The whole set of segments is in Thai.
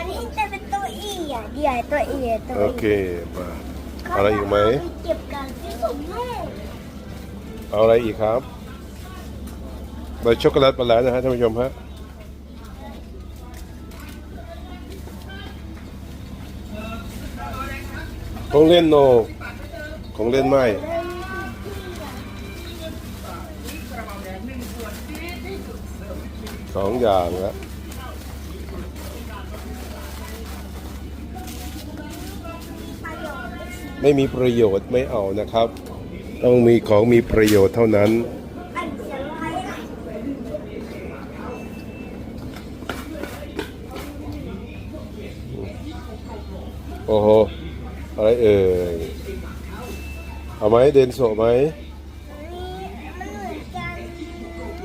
มันเห็นแต่เป็นตัวอีอะเดี๋ยวตัวอีอะตัวโออีเคมา อะไรอีกไหม เก็บกันที่สมแม่เอาอะไรอีกครับได้ช็อกโกแลตมาแล้วนะฮะท่านผู้ชมฮะของเล่นโน ของเล่นไม่สองอย่างแล้ว ไม่มีประโยชน์ไม่เอานะครับ ต้องมีของมีประโยชน์เท่านั้นอันเสียงอะไรอะโอ้โห อะไรเอ่ย เอาไหมเดนโซไหมอันนี้มันเหมือนกัน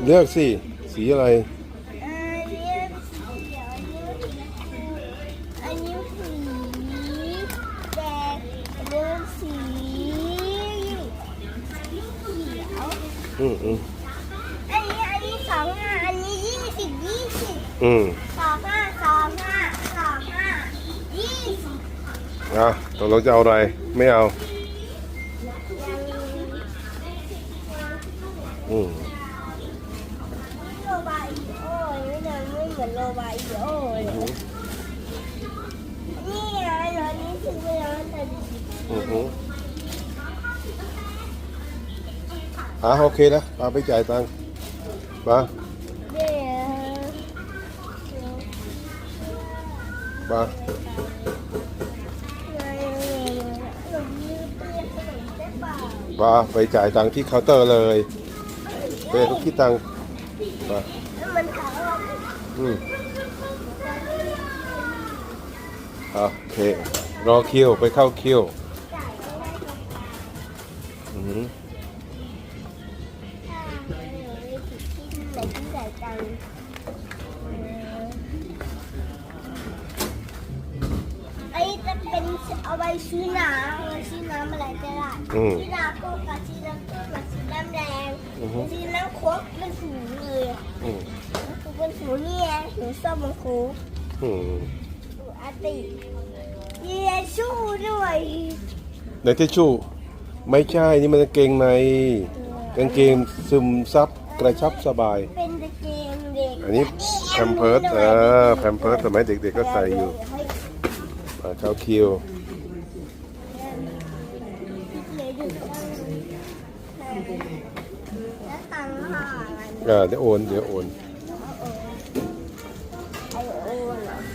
เลือกสิ สีอะไรอันนี้สีเขียวอันนี้สีชมพูอันนี้สีแดงอันนี้สีเขียว อืมอืมอันนี้อันนี้สองห้าอันนี้ยี่สิบยี่สิบอืมสองห้าสองห้าสองห้ายี่สิบอะตกลงจะเอาอะไร ไม่เอา อืมโลบาอีโอ้ยไม่เหมือนไม่เหมือนโลบาอีโอ้ยนี่ไงเหรอนี่ซื้อไปแล้วแต่ดิ อือหือ อะโอเคแล้วมาไปจ่ายตังค์มาเดี๋ยวมามยืดเปียกขนมได้เปล่าไปจ่ายตังค์ที่เคาน์เตอร์เลยไปทุกที่ตังค์มาอืมโอเครอคิวไปเข้าคิวจ่ายไม่ ไหนที่จ่ายตังไอ้จะเป็นเอาไปซื้อน้ำเอาไปซื้อน้ำอะไรก็ได้อืม ซื้อน้ำโค้กกับซื้อน้ำส้มกับซื้อน้ำแดงอือฮึซื้อน้ำโค้กเป็นสูงเลยอืมคือเป็นสูงนี่ไงสูงส้มมันโค้กอืมสูงอาติเยชูด้วยในทิชชู่ไม่ใช่นี่มันกางเกงในกางเกงซึมซับ กระชับสบาย เป็นตะเกียงเด็กอันนี้แพมเพิร์ดเออแพมเพิร์ดสมัยเด็กๆก็ใส่อยู่มาเข้าคิวแล้วตังค์ห้าอะไร อ่าเดี๋ยวโอนเดี๋ยวโอนเ